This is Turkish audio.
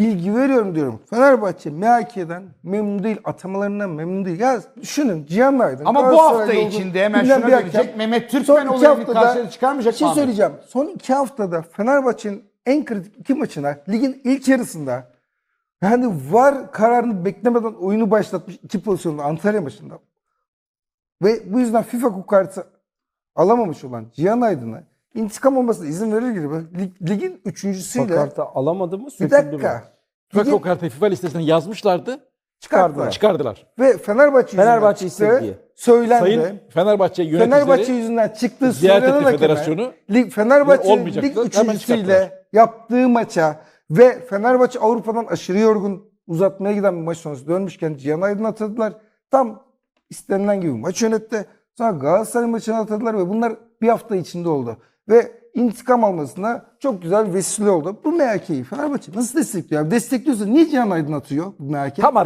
bilgi veriyorum diyorum. Fenerbahçe MHK'den memnun değil, atamalarından memnun değil. Ya düşünün Cihan Aydın. Ama bu hafta olduğu içinde hemen şuna bir hakem. gelecek. Mehmet Türkmen olayını karşıya çıkarmayacak şey mı söyleyeceğim. Son iki haftada Fenerbahçe'nin en kritik iki maçına ligin ilk yarısında yani var kararını beklemeden oyunu başlatmış iki pozisyonda Antalya maçında. Ve bu yüzden FIFA kukartı alamamış olan Cihan Aydın'a intikam olmasına izin verir gibi lig- ligin üçüncüsüyle Kartı alamadı mı? bir dakika FIFA Ligin- kartı FIFA listesinden yazmışlardı. çıkarttılar. Çıkardılar. Ve Fenerbahçe, Fenerbahçe yüzünden istedi diye. söylendi. Sayın Fenerbahçe yöneticileri Fenerbahçe yüzünden çıktığı söylenen federasyonu. Lig, olmayacaktı. lig üçüncüsüyle yaptığı maça ve Fenerbahçe Avrupa'dan aşırı yorgun uzatmaya giden bir maç sonrası dönmüşken Cihan Aydın atadılar. Tam istenilen gibi maç yönetti. Sonra Galatasaray maçını atadılar ve bunlar bir hafta içinde oldu. Ve intikam almasına çok güzel vesile oldu. Bu MHK'yi Fenerbahçe nasıl destekliyor? Destekliyorsa niye Cihan Aydın atıyor bu MHK? Tam